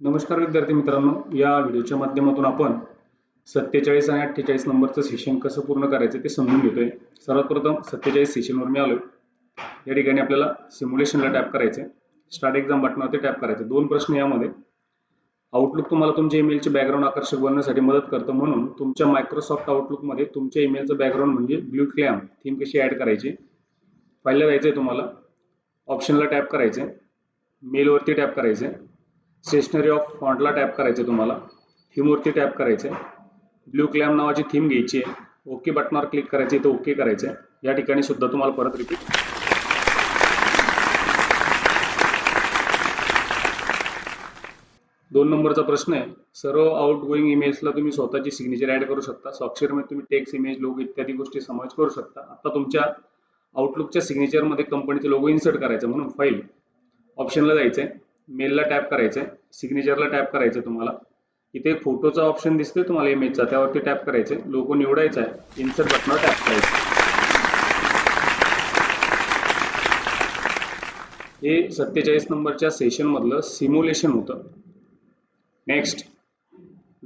नमस्कार विद्यार्थी मित्रांनो. या व्हिडिओच्या माध्यमातून आपण सत्तेचाळीस आणि अठ्ठेचाळीस नंबरचं सेशन कसं पूर्ण करायचं ते समजून घेतोय. सर्वात प्रथम सत्तेचाळीस सेशनवर मी आलोय. या ठिकाणी आपल्याला सिम्युलेशनला टॅप करायचं आहे स्टार्ट एक्झाम बटनावरती टॅप करायचं दोन प्रश्न यामध्ये. आउटलुक तुम्हाला तुमच्या ईमेलचे बॅकग्राऊंड आकर्षक बनण्यासाठी मदत करतं म्हणून तुमच्या मायक्रोसॉफ्ट आउटलुकमध्ये तुमच्या ईमेलचं बॅकग्राऊंड म्हणजे ब्ल्यू क्लॅम थीम कशी ॲड करायची? पहिलं जायचं आहे तुम्हाला. ऑप्शनला टॅप करायचं आहे मेलवरती टॅप करायचं आहे स्टेशनरी ऑफ फॉन्टला टॅप करायचं आहे तुम्हाला थीमवरती टॅप करायचं. आहे ब्ल्यू क्लॅम नावाची थीम घ्यायची आहे. ओके बटनावर क्लिक करायची इथं ओके करायचं. आहे या ठिकाणी सुद्धा तुम्हाला परत रिपीट दोन नंबरचा प्रश्न आहे. सर्व आउट गोईंग इमेजला तुम्ही स्वतःची सिग्नेचर ऍड करू शकता. स्वाक्षरमध्ये तुम्ही टेक्स इमेज लोगो इत्यादी गोष्टी समावेश करू शकता. आता तुमच्या आउटलुकच्या सिग्नेचरमध्ये कंपनीचे लोगो इन्सर्ट करायचं म्हणून फाईल ऑप्शनला जायचं आहे मेलला टॅप करायचं आहे सिग्नेचरला टॅप करायचं आहे तुम्हाला. इथे फोटोचा ऑप्शन दिसतोय तुम्हाला इमेजचा त्यावरती टॅप करायचं आहे लोगो निवडायचा आहे. इन्सर्ट बटनावर टॅप करायचं. हे सत्तेचाळीस नंबरच्या सेशनमधलं सिम्युलेशन होतं. Next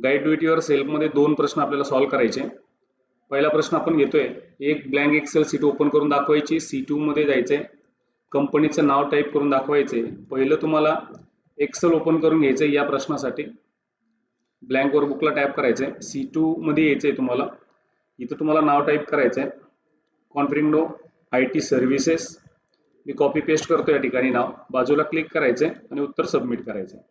guide do it your सेल्फमध्ये दोन प्रश्न आपल्याला सॉल्व करायचे. पहिला प्रश्न आपण घेतोय. एक ब्लँक एक्सेल सीट ओपन करून दाखवायची. सी मध्ये जायचंय. कंपनीचं नाव टाईप करून दाखवायचे. पहिलं तुम्हाला एक्सेल ओपन करून घ्यायचं आहे या प्रश्नासाठी. ब्लँक वर टाईप करायचं आहे सी टूमध्ये यायचं आहे तुम्हाला. इथं तुम्हाला नाव टाईप करायचं आहे कॉन्फ्रिंडो आय टी सर्व्हिसेस मी कॉपी पेस्ट करतो या ठिकाणी नाव. बाजूला क्लिक करायचं आहे आणि उत्तर सबमिट करायचं आहे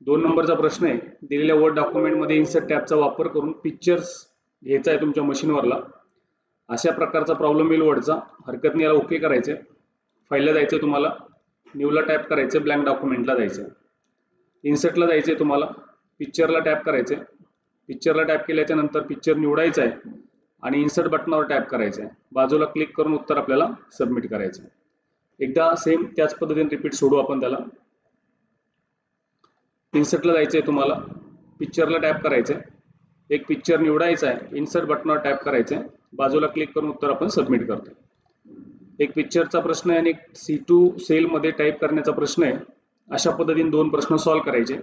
दोन नंबरचा प्रश्न आहे. दिलेल्या वर्ड डॉक्युमेंटमध्ये इन्सर्ट टॅबचा वापर करून पिक्चर्स घ्यायचा आहे तुमच्या मशीनवरला अशा प्रकारचा प्रॉब्लेम येईल वर्डचा हरकत नाही याला ओके आहे फाईलला जायचं तुम्हाला न्यूला टॅप करायचं ब्लँक डॉक्युमेंटला जायचं. इन्सर्टला जायचं आहे तुम्हाला पिक्चरला टॅप करायचे पिक्चरला टॅप केल्याच्यानंतर पिक्चर निवडायचं आहे आणि इन्सर्ट बटनावर टॅप करायचं आहे बाजूला क्लिक करून उत्तर आपल्याला सबमिट करायचं आहे एकदा सेम त्याच पद्धतीने रिपीट सोडू आपण त्याला. इन्सर्टला जायचं आहे तुम्हाला पिक्चरला टॅप करायचं आहे एक पिक्चर निवडायचा आहे इन्सर्ट बटनावर टॅप करायचं आहे बाजूला क्लिक करून उत्तर आपण सबमिट करतो एक पिक्चरचा प्रश्न आहे आणि एक सी टू सेलमध्ये टाईप करण्याचा प्रश्न आहे. अशा पद्धतीने दोन प्रश्न सॉल्व्ह करायचे.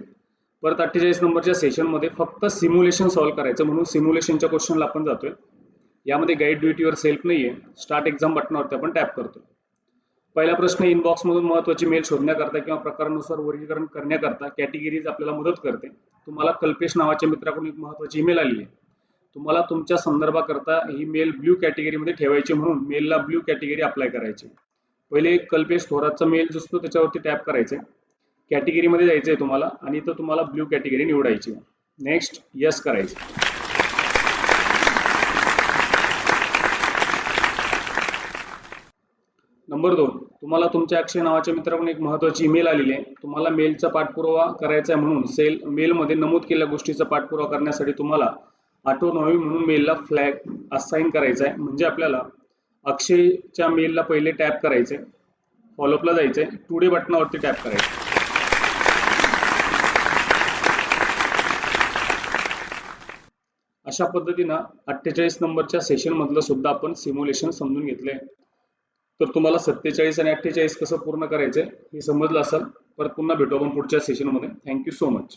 परत अठ्ठेचाळीस नंबरच्या सेशनमध्ये फक्त सिम्युलेशन सॉल्व्ह करायचं म्हणून सिम्युलेशनच्या क्वेश्चनला आपण जातोय. यामध्ये गाईड ड्युटीवर सेल्फ नाही आहे स्टार्ट एक्झाम बटनावरती आपण टॅप करतो पहिला प्रश्न इनबॉक्समधून महत्त्वाची मेल शोधण्याकरता किंवा प्रकारानुसार वर्गीकरण करण्याकरता कॅटेगरीज आपल्याला मदत करते. तुम्हाला कल्पेश नावाच्या मित्राकडून एक महत्त्वाची ईमेल आली आहे. तुम्हाला तुमच्या संदर्भाकरता ही मेल ब्ल्यू कॅटेगरीमध्ये ठेवायची म्हणून मेलला ब्ल्यू कॅटेगरी अप्लाय करायची. पहिले कल्पेश थोरातचा मेल जो असतो त्याच्यावरती टॅप करायचे. कॅटेगरीमध्ये जायचं आहे तुम्हाला आणि इथं तुम्हाला ब्ल्यू कॅटेगरी निवडायची. नेक्स्ट यस करायचं. नंबर दोन तुम्हाला तुमच्या अक्षय नावाच्या मित्राकडून एक महत्वाची ईमेल आलेली आहे. तुम्हाला मेलचा पाठपुरावा करायचा आहे म्हणून सेल मेलमध्ये नमूद केलेल्या गोष्टीचा पाठपुरावा करण्यासाठी तुम्हाला ऑटो व्हावी म्हणून मेलला फ्लॅग असाइन करायचा आहे म्हणजे आपल्याला अक्षयच्या मेलला पहिले टॅप करायचे फॉलोअपला जायचंय. टुडे बटनावरती टॅप करायचं अशा पद्धतीनं अठ्ठेचाळीस नंबरच्या सेशन मधलं सुद्धा आपण सिम्युलेशन समजून घेतलंय. तर तुम्हाला सत्तेचाळीस आणि अठ्ठेचाळीस कसं पूर्ण करायचंय हे समजलं असेल. परत पुन्हा भेटू आपण पुढच्या सेशनमध्ये थँक्यू सो मच